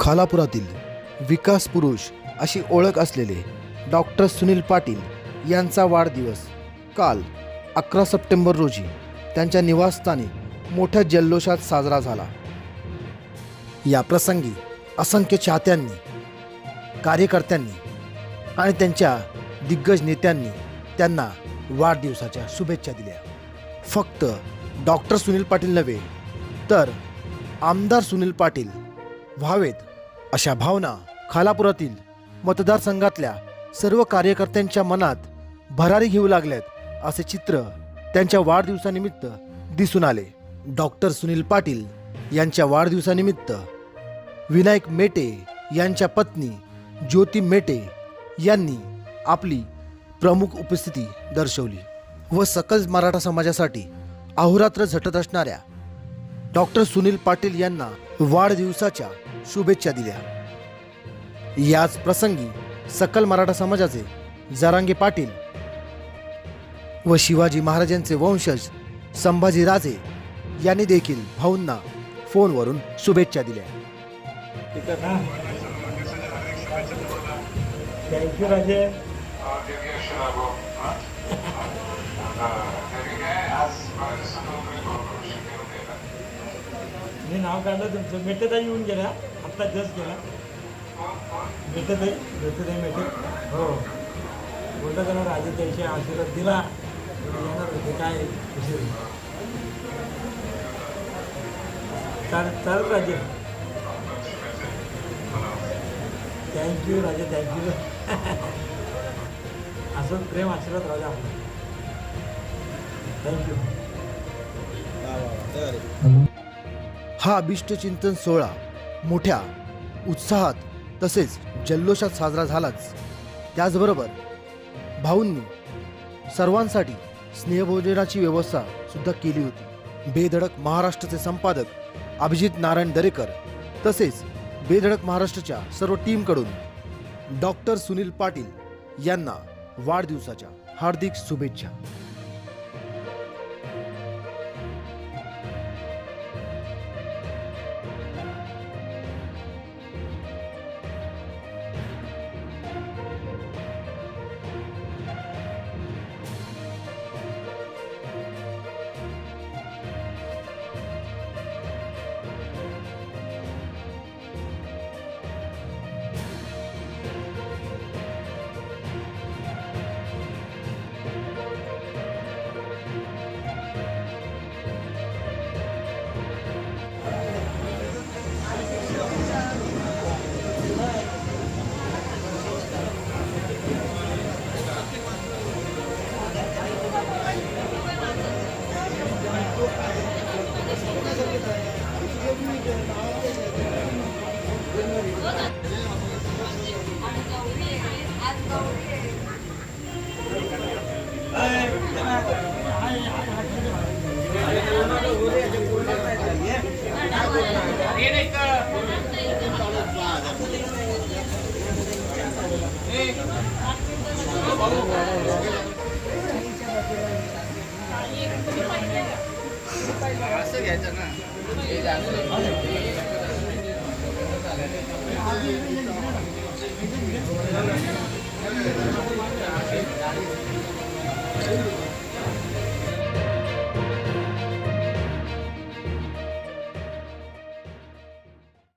खालापुरातील विकास पुरुष अशी ओळख असलेले डॉक्टर सुनील पाटील यांचा वाढदिवस काल अकरा सप्टेंबर रोजी त्यांच्या निवासस्थानी मोठ्या जल्लोषात साजरा झाला. या प्रसंगी असंख्य चाहत्यांनी कार्यकर्त्यांनी आणि त्यांच्या दिग्गज नेत्यांनी त्यांना वाढदिवसाच्या शुभेच्छा दिल्या. फक्त डॉक्टर सुनील पाटील नव्हे तर आमदार सुनील पाटील व्हावेत अशा भावना खालापुरातील मतदारसंघातल्या सर्व कार्यकर्त्यांच्या मनात भरारी घेऊ लागल्यात असे चित्र त्यांच्या वाढदिवसानिमित्त दिसून आले. डॉक्टर सुनील पाटील यांच्या वाढदिवसानिमित्त विनायक मेटे यांच्या पत्नी ज्योती मेटे यांनी आपली प्रमुख उपस्थिती दर्शवली व सकल मराठा समाजासाठी अहोरात्र झटत असणाऱ्या डॉक्टर सुनील पाटील यांना वाढदिवसाच्या शुभेच्छा दिल्या. याच प्रसंगी सकल मराठा समाजाचे जरांगे पाटील व शिवाजी महाराजांचे वंशज संभाजी राजे यांनी देखील भाऊंना फोनवरून शुभेच्छा दिल्या. मी नाव काढलं तुमचं. मेटेताई येऊन गेला आत्ता जस्ट गेला भेटत नाही मेटे हो. बोलता त्यांना राजे त्यांचे आशीर्वाद दिला येणार होते काय उशीर चाल चालेल राजे. थँक्यू राजे थँक्यू असं प्रेम आशीर्वाद राजा आपला. थँक्यू हा अभिष्ट चिंतन सोहळा. मोठ्या उत्साहात तसेच जल्लोषात साजरा झालाच. त्याचबरोबर भाऊंनी सर्वांसाठी स्नेहभोजनाची व्यवस्था सुद्धा केली होती. बेधडक महाराष्ट्राचे संपादक अभिजित नारायण दरेकर तसेच बेधडक महाराष्ट्राच्या सर्व टीमकडून डॉक्टर सुनील पाटील यांना वाढदिवसाच्या हार्दिक शुभेच्छा. असं घ्यायचं ना हे झालं थँक्यू